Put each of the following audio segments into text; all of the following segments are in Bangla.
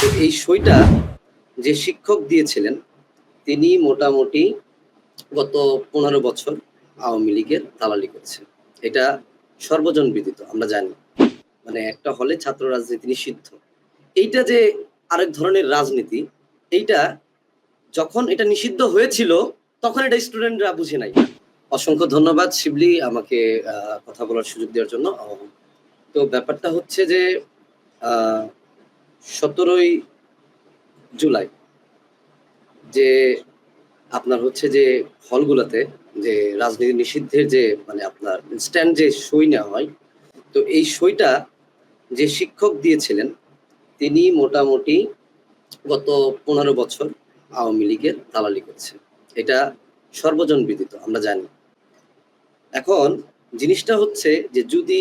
তো এই সইটা যে শিক্ষক দিয়েছিলেন, তিনি মোটামুটি গত পনেরো বছর আওয়ামী লীগের দালালি করছেন। এটা সর্বজন বিদিত, আমরা জানি। মানে একটা হলে ছাত্র রাজনীতি নিষিদ্ধ। এইটা যে আরেক ধরনের রাজনীতি, এইটা যখন এটা নিষিদ্ধ হয়েছিল, তখন এটা স্টুডেন্টরা বুঝে নাই। অসংখ্য ধন্যবাদ শিবলি আমাকে কথা বলার সুযোগ দেওয়ার জন্য। তো ব্যাপারটা হচ্ছে যে সতেরোই জুলাই যে আপনার হচ্ছে যে হলগুলোতে যে রাজনীতি নিষিদ্ধের যে মানে আপনার ইনস্ট্যান্ট যে সই নেওয়া হয়, তো এই সইটা যে শিক্ষক দিয়েছিলেন, তিনি মোটামুটি গত পনেরো বছর আওয়ামী লীগের দালালি করছেন। এটা সর্বজন বিদিত, আমরা জানি। এখন জিনিসটা হচ্ছে যে যদি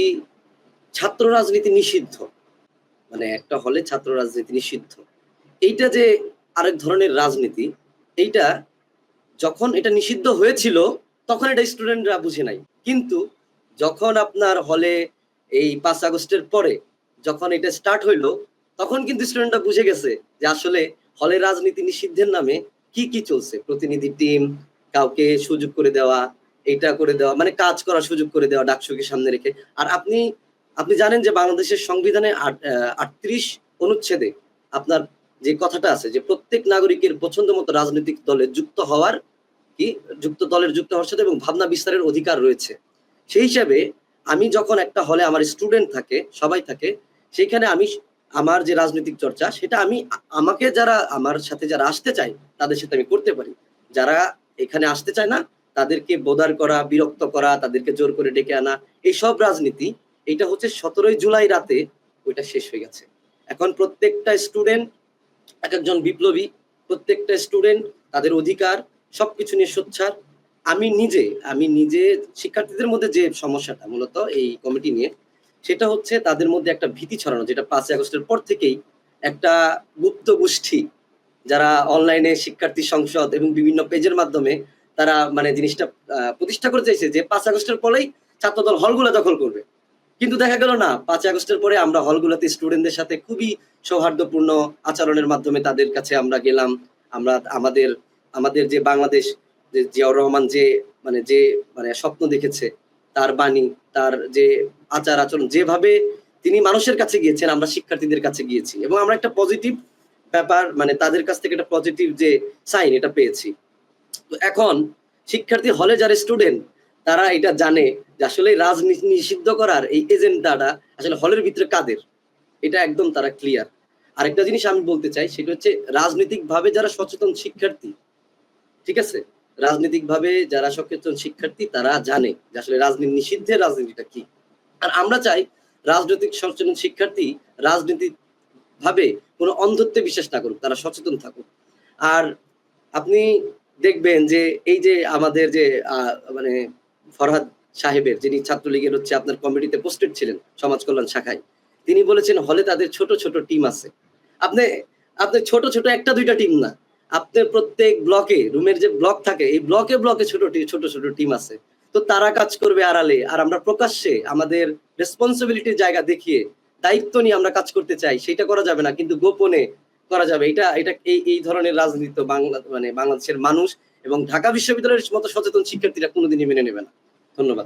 ছাত্র রাজনীতি নিষিদ্ধ মানে একটা হলে ছাত্র রাজনীতি নিষিদ্ধ। এইটা যে আরেক ধরনের রাজনীতি, এইটা যখন এটা নিষিদ্ধ হয়েছিল, তখন এটা স্টুডেন্টরা বুঝে নাই। কিন্তু যখন আপনার হলে এই পাঁচ আগস্টের পরে যখন এটা স্টার্ট হইল, তখন কিন্তু স্টুডেন্টরা বুঝে গেছে যে আসলে হলে রাজনীতি নিষিদ্ধের নামে কি কি চলছে। প্রতিনিধি টিম কাউকে সুযোগ করে দেওয়া, এটা করে দেওয়া মানে কাজ করার সুযোগ করে দেওয়া ডাকসুকে সামনে রেখে। আর আপনি আপনি জানেন যে বাংলাদেশের সংবিধানে আটত্রিশ অনুচ্ছেদে আপনার যে কথাটা আছে যে প্রত্যেক নাগরিকের পছন্দ মতো রাজনৈতিক দলে যুক্ত হওয়ার কি, যুক্ত দলের যুক্ত হওয়ার সাথে এবং ভাবনা বিস্তারের অধিকার রয়েছে। সেই হিসাবে আমি যখন একটা হলে আমার স্টুডেন্ট থাকে, সবাই থাকে, সেইখানে আমি আমার যে রাজনৈতিক চর্চা, সেটা আমি আমাকে যারা আমার সাথে যারা আসতে চায়, তাদের সাথে আমি করতে পারি। যারা এখানে আসতে চায় না, তাদেরকে বোদার করা, বিরক্ত করা, তাদেরকে জোর করে ডেকে আনা এই সব রাজনীতি এটা হচ্ছে সতেরোই জুলাই রাতে ওইটা শেষ হয়ে গেছে। এখন প্রত্যেকটা স্টুডেন্ট এক একজন বিপ্লবী, প্রত্যেকটা স্টুডেন্ট তাদের অধিকার, সবকিছু নিয়ে সোচ্ছার আমি নিজে আমি নিজে শিক্ষার্থীদের মধ্যে যে সমস্যাটা মূলত এই কমিটি নিয়ে, সেটা হচ্ছে তাদের মধ্যে একটা ভীতি ছড়ানো, যেটা পাঁচই আগস্টের পর থেকেই একটা গুপ্ত গোষ্ঠী, যারা অনলাইনে শিক্ষার্থী সংসদ এবং বিভিন্ন পেজের মাধ্যমে তারা মানে জিনিসটা প্রতিষ্ঠা করতে চাইছে যে পাঁচ আগস্টের পরেই ছাত্রদল হলগুলো দখল করবে। কিন্তু দেখা গেল না পাঁচ আগস্টের পরে আমরা হলগুলোতে স্টুডেন্টদের সাথে খুবই সৌহার্দ্যপূর্ণ আচরণের মাধ্যমে তাদের কাছে আমরা গেলাম। আমরা আমাদের আমাদের যে বাংলাদেশ, যে জিয়াউর রহমান যে মানে যে মানে স্বপ্ন দেখেছে, তার বাণী, তার যে আচার আচরণ, যেভাবে তিনি মানুষের কাছে গিয়েছেন, আমরা শিক্ষার্থীদের কাছে গিয়েছি। এবং আমরা একটা পজিটিভ ব্যাপার মানে তাদের কাছ থেকে একটা পজিটিভ যে সাইন এটা পেয়েছি। তো এখন শিক্ষার্থী হলে যারা স্টুডেন্ট তারা এটা জানে যে আসলে রাজনীতি নিষিদ্ধ করার এই এজেন্ডাটা আসলে হলের ভিতরে কাদের? এটা একদম তারা ক্লিয়ার আরেকটা জিনিস আমি বলতে চাই, সেটা হচ্ছে রাজনৈতিক ভাবে যারা সচেতন শিক্ষার্থী, ঠিক আছে? রাজনৈতিক ভাবে যারা সচেতন শিক্ষার্থী, তারা জানে যে আসলে রাজনীতি নিষিদ্ধের রাজনীতিটা কি। আর আমরা চাই রাজনৈতিক সচেতন শিক্ষার্থী রাজনীতি ভাবে কোনো অন্ধত্বে বিশ্বাস না করুক, তারা সচেতন থাকুক। আর আপনি দেখবেন যে এই যে আমাদের যে মানে ফরহাদ সাহেবের, যিনি ছাত্রলীগের হচ্ছে আপনার কমিটিতে পোস্টেড ছিলেন সমাজ কল্যাণ শাখায়, তিনি বলেছেন হলে তাদের ছোট ছোট টিম আছে। আপনি আপনি ছোট ছোট একটা দুইটা টিম না, আপনার প্রত্যেক ব্লকে রুমের যে ব্লক থাকে, এই ব্লকে ব্লকে ছোট ছোট ছোট টিম আছে। তো তারা কাজ করবে আড়ালে, আর আমরা প্রকাশ্যে আমাদের রেসপন্সিবিলিটির জায়গা দেখিয়ে দায়িত্ব নিয়ে আমরা কাজ করতে চাই, সেটা করা যাবে না, কিন্তু গোপনে করা যাবে। এটা এটা এই এই ধরনের রাজনীতি বাংলা মানে বাংলাদেশের মানুষ এবং ঢাকা বিশ্ববিদ্যালয়ের মতো সচেতন শিক্ষার্থীরা কোনোদিনই মেনে নেবে না। ধন্যবাদ।